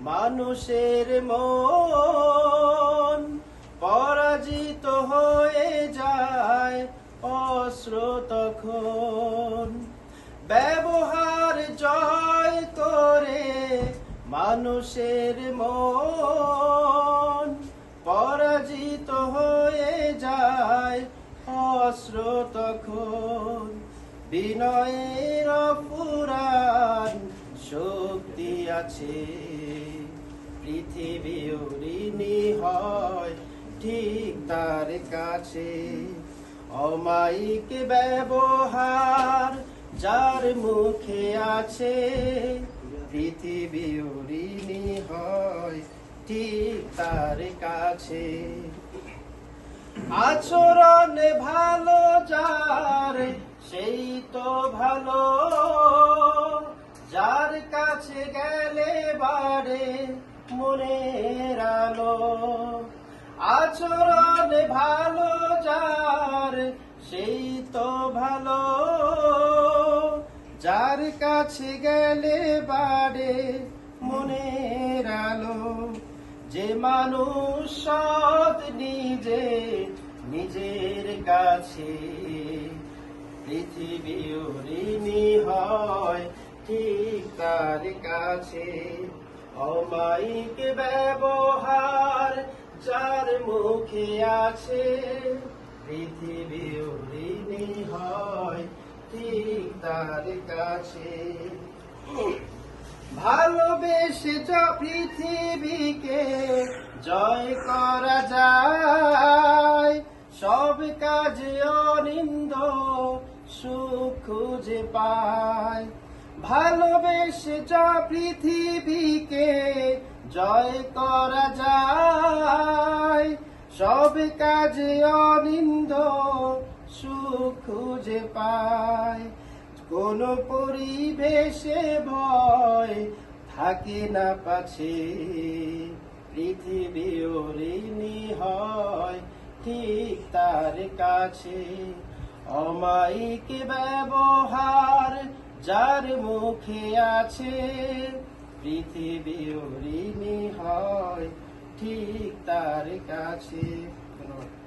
মানুষের মন পরাজিত হয়ে যায় অস্ত্র তখন। ব্যবহার জয় করে মানুষের মন পরাজিত হয়ে যায় অস্ত্র তখন। বিনয়ের পুরাণ শক্তি আছে। পৃথিবী ঋণী হয় ঠিক তার কাছে। অমায়িক ব্যবহার যার মুখে আছে পৃথিবী ঋণী হয় ঠিক তার কাছে। আচরণ ভালো যার, সেই তো ভালো। যার কাছে গেলে বাড়ে মনের আলো। আচরণ ভালো, যার সেই তো ভালো। যার কাছে গেলে বাড়ে মনের আলো। যে মানুষ সৎ নিজে, নিজের কাছে। পৃথিবী হয় ঠিক তার কাছে। অমায়িক ব্যবহার যার মুখে আছে, পৃথিবী হয় ঠিক তার কাছে। ভালোবেসে যা পৃথিবীকে জয় করা যায়, সব কাজে অনিন্দ সুখ খুঁজে পায়। ভালোবেসে যা পৃথিবীকে জয় করা যায়, সব কাজে অনিন্দ সুখ খুঁজে পায়। কোন পরিবেশে ভয় থাকে না পাছে, পৃথিবী ঋণী হয় ঠিক তার কাছে। অমায়িক ব্যবহার যার মুখে আছে পৃথিবী ঋণী হয় ঠিক তার কাছে ধন্যবাদ